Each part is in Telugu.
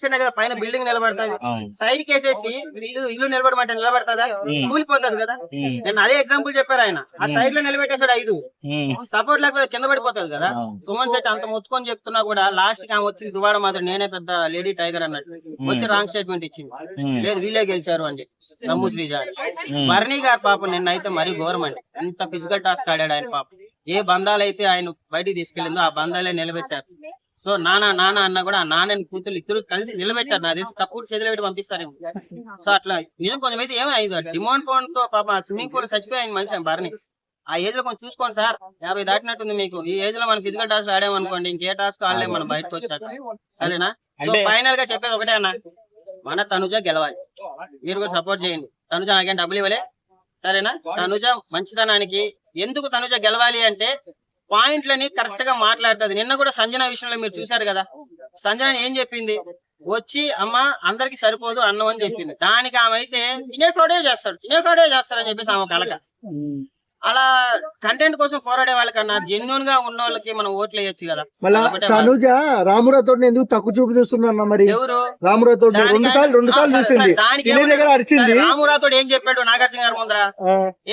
చిన్న కదా పైన బిల్డింగ్ నిలబడుతుంది. సైడ్ కేసేసి ఇల్లు ఇల్లు నిలబడమంటే నిలబడతాదా. కూలిపోతుంది కదా. నేను అదే ఎగ్జాంపుల్ చెప్పారు ఆయన. ఆ సైడ్లో నిలబెట్టేసాడు ఐదు. సపోర్ట్ లేకపోతే కింద పడిపోతుంది కదా. సుమన్ శెట్టి అంత ముత్తుకొని చెప్తున్నా కూడా లాస్ట్కి ఆమె వచ్చింది దువాడ మాత్రం నేనే పెద్ద లేడీ టైగర్ అన్నట్టు. వచ్చి రాంగ్ స్టేట్మెంట్ ఇచ్చింది. లేదు వీళ్ళే గెలిచారు అని చెప్పి. నమ్ము శ్రీజ. భరణి గారు పాపం నిన్న అయితే మరీ ఘోరం అండి ఇంత ఫిజికల్ టాస్క్ ఆడాడు ఆయన పాపం. ఏ బంధాలు అయితే ఆయన బయటికి తీసుకెళ్ళిందో ఆ బంధాలే నిలబెట్టారు. సో నాన్న నాన్న అన్న కూడా ఆ నాన్నని కూతురు ఇద్దరు కలిసి నిలబెట్టారు నా తెలిసి. కప్పుడు చేతులు పెట్టి పంపిస్తారేమో సో అట్లా నిజం కొంచెం అయితే ఏమో అయింది. డిమాండ్ ఫోన్తో పాప స్విమ్మింగ్ పూల్ చచ్చిపోయి ఆయన మనిషి భరణి ఆ ఏజ్లో కొంచెం చూసుకోండి సార్. యాభై దాటినట్టుంది మీకు. ఈ ఏజ్లో మనం ఫిజికల్ టాస్క్ ఆడామనుకోండి ఇంకే టాస్క్ ఆడలేము మనం బయటకు వచ్చాక. సరేనా? సో ఫైనల్గా చెప్పేది ఒకటే అన్న. మన తనుజ గెలవాలి. మీరు కూడా సపోర్ట్ చేయండి. తనుజ నాకేం డబ్బులు ఇవ్వలే. సరేనా? తనుజ మంచితనానికి ఎందుకు తనుజ గెలవాలి అంటే పాయింట్లని కరెక్ట్గా మాట్లాడుతుంది. నిన్న కూడా సంజన విషయంలో మీరు చూశారు కదా? సంజన ఏం చెప్పింది? వచ్చి అమ్మ అందరికి సరిపోదు అన్నం అని చెప్పింది. దానికి ఆమె అయితే తినేకోడే చేస్తాడు. తినేకోడే చేస్తాడు అని చెప్పేసి ఆమె కలక అలా కంటెంట్ కోసం పోరాడే వాళ్ళకన్నా జెన్యున్గా ఉన్న వాళ్ళకి మనం ఓట్లు వేయొచ్చు కదా. మళ్ళా తనుజ రామురాతో ఎందుకు తక్కువ చూపు చూస్తుందన్న మరి? ఎవరు? రామురాతో దానికి రెండు సార్లు రెండు సార్లు చూసింది. దగ్గర అరిచింది. ఏం చెప్పాడు నాగార్జున గారు ముందర?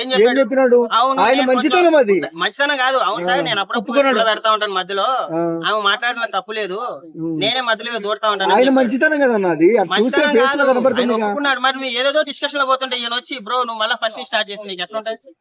ఏం చెప్పాడు? అవును ఆయన మంచితనం అది. మంచితనం కాదు. అవును సార్ నేను అప్పుడప్పుడు పెడతా ఉంటాను మధ్యలో. ఆమె మాట్లాడడం తప్పు లేదు. నేనే మధ్యలో దూడతా ఉంటాను ఆయన మంచితనం కదన్న అది? మంచితనం కాదు. మరి ఏదేదో డిస్కషన్లో పోతుంటే ఈయన వచ్చి బ్రో నువ్వు మళ్ళీ ఫస్ట్ స్టార్ట్ చేసి నీకు ఎట్లా ఉంటుంది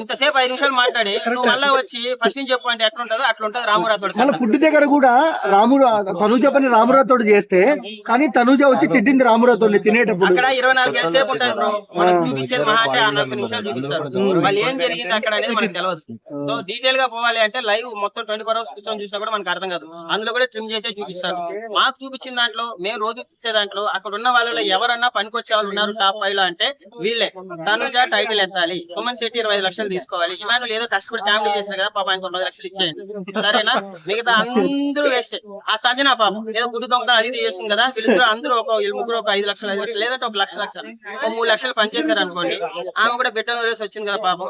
ఇంతసేపు ఐదు నిమిషాలు మాట్లాడి నువ్వు మళ్ళీ వచ్చి ఫస్ట్ నుంచి చెప్పు అంటే ఎట్లా ఉంటుందో అట్లా ఉంటుంది రామురాతో మళ్ళీ ఫుడ్ దగ్గర కూడా రాముడు తనుజ పని రామురాతో చేస్తే కానీ తనుజ వచ్చి తిట్టింది రామురాతో తినేటప్పుడు. అక్కడ ఇరవై నాలుగు గంటల సేపు ఉంటుంది బ్రో. మనకు చూపించేది మహా అంటే ఆ నలభై నిమిషాలు చూపిస్తారు. వాళ్ళు ఏం జరిగింది అక్కడ అనేది మనకు తెలియదు సో డీటెయిల్గా పోవాలి అంటే లైవ్ మొత్తం ట్వంటీ ఫోర్ అవర్స్ కూర్చొని చూసినా కూడా మనకు అర్థం కాదు. అందులో కూడా ట్రిమ్ చేసే చూపిస్తారు. మాకు చూపించిన దాంట్లో మేము రోజు చూసే దాంట్లో అక్కడ ఉన్న వాళ్ళలో ఎవరన్నా పనికొచ్చే వాళ్ళు ఉన్నారు టాప్ ఫైవ్లో అంటే వీళ్ళే. తనుజ టైటిల్ ఎత్తాలి. సుమన్ శెట్టి ఇరవై ఐదు లక్షలు తీసుకోవాలి. ఇమానులు ఏదో కష్టపడి ఫ్యామిలీ చేశారు కదా పాప ఆయనకు పది లక్షలు ఇచ్చేయండి. సరేనా? మిగతా అందరూ వేస్ట్. ఆ సంజన పాపం ఏదో గుడ్డు దొంగతనం అది ఇది చేస్తుంది కదా వీళ్ళిద్దరు అందరూ ఒక వీళ్ళు ముగ్గురు ఒక ఐదు లక్షలు ఐదు లక్షలు లేదంటే ఒక లక్ష లక్ష ఒక మూడు లక్షలు పనిచేశారు అనుకోండి. ఆమె కూడా బిడ్డ వదిలేసి వచ్చింది కదా పాపం.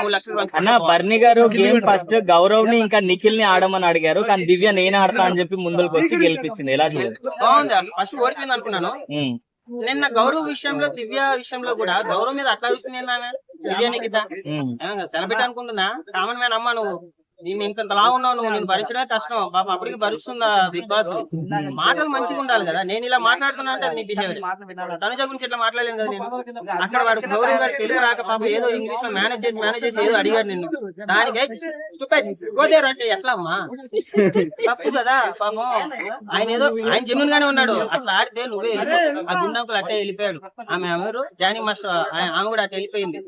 మూడు లక్షలు అన్న పంచుకుంటారు. బర్ని గారు గేమ్ ఫస్ట్ గౌరవ్ని ఇంకా నిఖిల్ని ఆడమని అడిగారు. కానీ దివ్య నేనే ఆడతా అని చెప్పి ముందుకు వచ్చి గెలిపించింది. ఎలా చూడదు బాగుంది ఫస్ట్ ఓడిపోయింది అనుకున్నాను. నిన్న గౌరవ్ విషయంలో దివ్య విషయంలో కూడా గౌరవ్ మీద అట్లా దివ్య నిఖిత సెలబ్రిటీ అనుకుంటుందా కామన్ మ్యాన్ అమ్మ నువ్వు. నేను ఇంత లా ఉన్నావు నువ్వు నేను భరించడమే కష్టం. పాప అప్పటికి భరిస్తుందా బిగ్ బాస్? మాటలు మంచిగా ఉండాలి కదా. నేను ఇలా మాట్లాడుతున్నా అంటే అది నీ బిహేవియర్ తనుజ గురించి ఇట్లా మాట్లాడలేను కదా నేను. అక్కడ వాడు గౌరవ్ గారు తెలుగు రాక పాప ఏదో ఇంగ్లీష్లో మేనేజ్ చేసి మేనేజ్ చేసి ఏదో అడిగాడు నిన్ను. దానికై స్టూపిడ్ గోదేర్ అంటే ఎట్లా అమ్మా తప్పు కదా పాపం. ఆయన ఏదో ఆయన జెన్యున్ గానే ఉన్నాడు. అట్లా ఆడితే నువ్వే ఆ గుండంకులు అట్టే వెళ్ళిపోయాడు. ఆమె ఎవరు? జానీ మాస్టర్. ఆమె కూడా అట్టే వెళ్ళిపోయింది.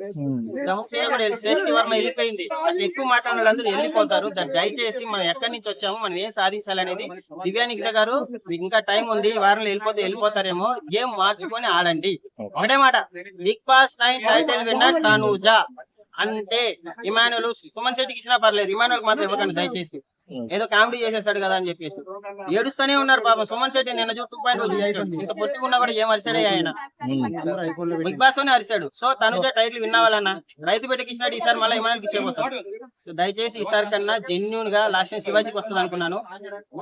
గమనించిన కూడా శ్రేష్ఠి వర్మ వెళ్ళిపోయింది. అట్లా ఎక్కువ మాట్లాడిన వెళ్ళిపో దాన్ని దయచేసి మనం ఎక్కడి నుంచి వచ్చాము మనం ఏం సాధించాలనేది దివ్యానికిత గారు ఇంకా టైం ఉంది వారంలో వెళ్ళిపోతే వెళ్ళిపోతారేమో గేమ్ మార్చుకొని ఆడండి. ఒకటే మాట big boss nine title winner Tanuja. అంతే ఇమానులు సుమన్ శెట్టికి ఇచ్చినా పర్లేదు. ఇమానులకు మాత్రం ఇవ్వకండి దయచేసి ఏదో కామెడీ చేసేసాడు కదా అని చెప్పేసి. ఏడుస్తూనే ఉన్నారు పాపం. సుమన్ శెట్టి నిన్న టూ పాయింట్ ఇంత పొట్టుకున్నా కూడా ఏం అరిసాడే ఆయన? బిగ్ బాస్లోనే అరిశాడు సో తనుజ టైటిల్ విన్నావాలన్నా రైతు బిడ్డకి ఇచ్చినట్టు ఈసారి మళ్ళీ ఇమానులకి ఇచ్చేపోతాడు సో దయచేసి ఈసారి కన్నా జెన్యున్గా లాస్ట్ టైం శివాజీకి వస్తుంది అనుకున్నాను.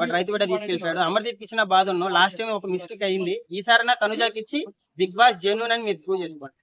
బట్ రైతు బిడ్డ తీసుకెళ్ళిపోయాడు. అమర్దీప్ ఇచ్చిన బాధ ఉన్నాను లాస్ట్ టైం ఒక మిస్టేక్ అయింది. ఈసారైనా తనుజాకి ఇచ్చి బిగ్ బాస్ జెన్యున్ అని మీరు ప్రూవ్ చేసుకోండి.